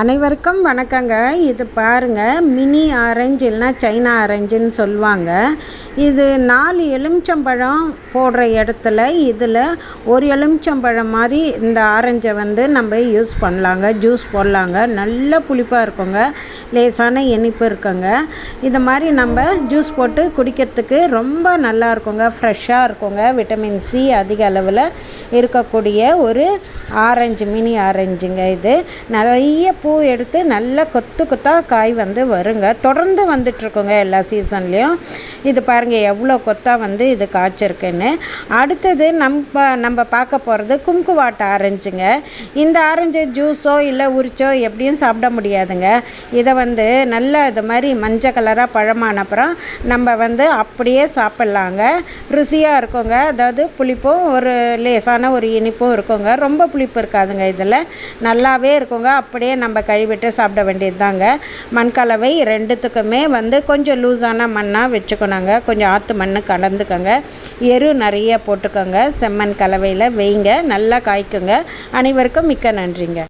அனைவருக்கும் வணக்கங்க. இது பாருங்கள் மினி ஆரஞ்சு இல்லைனா சைனா ஆரஞ்சுன்னு சொல்லுவாங்க. இது நாலு எலுமிச்சம்பழம் போடுற இடத்துல இதில் ஒரு எலுமிச்சம்பழம் மாதிரி இந்த ஆரஞ்சை வந்து நம்ம யூஸ் பண்ணலாங்க ஜூஸ் போடலாங்க. நல்ல புளிப்பாக இருக்குங்க. லேசான இனிப்பு இருக்குங்க. இது மாதிரி நம்ம ஜூஸ் போட்டு குடிக்கிறதுக்கு ரொம்ப நல்லா இருக்குங்க. ஃப்ரெஷ்ஷாக இருக்குங்க. விட்டமின் சி அதிக அளவில் இருக்கக்கூடிய ஒரு ஆரஞ்சு மினி ஆரஞ்சுங்க இது. நிறைய பூ எடுத்து நல்லா கொத்து கொத்தாக காய் வந்து வருங்க. தொடர்ந்து வந்துட்டுருக்குங்க எல்லா சீசன்லேயும். இது பாருங்கள் எவ்வளோ கொத்தாக வந்து இது காய்ச்சிருக்குன்னு. அடுத்தது நம்ம நம்ம பார்க்க போகிறது கும்குவாட்டை ஆரஞ்சுங்க. இந்த ஆரஞ்சு ஜூஸோ இல்லை உரிச்சோ எப்படியும் சாப்பிட முடியாதுங்க. இதை வந்து நல்லா இது மாதிரி மஞ்சள் கலராக பழமான அப்புறம் நம்ம வந்து அப்படியே சாப்பிட்லாங்க. ருசியாக இருக்குங்க. அதாவது புளிப்பும் ஒரு லேசான ஒரு இனிப்பும் இருக்குங்க. ரொம்ப புளிப்பு இருக்காதுங்க இதில். நல்லாவே இருக்குங்க. அப்படியே நம்ம கழுவிட்டு சாப்பிட வேண்டியது தாங்க மண்கலவை ரெண்டுத்துக்குமே வந்து கொஞ்சம் லூஸான மண்ணாக வச்சுக்கணுங்க. கொஞ்சம் ஆற்று மண் கலந்துக்கோங்க. எரு நிறைய போட்டுக்கோங்க. செம்மண் கலவையில் வெய்ங்க நல்லா காய்க்குங்க. அனைவருக்கும் மிக்க நன்றிங்க.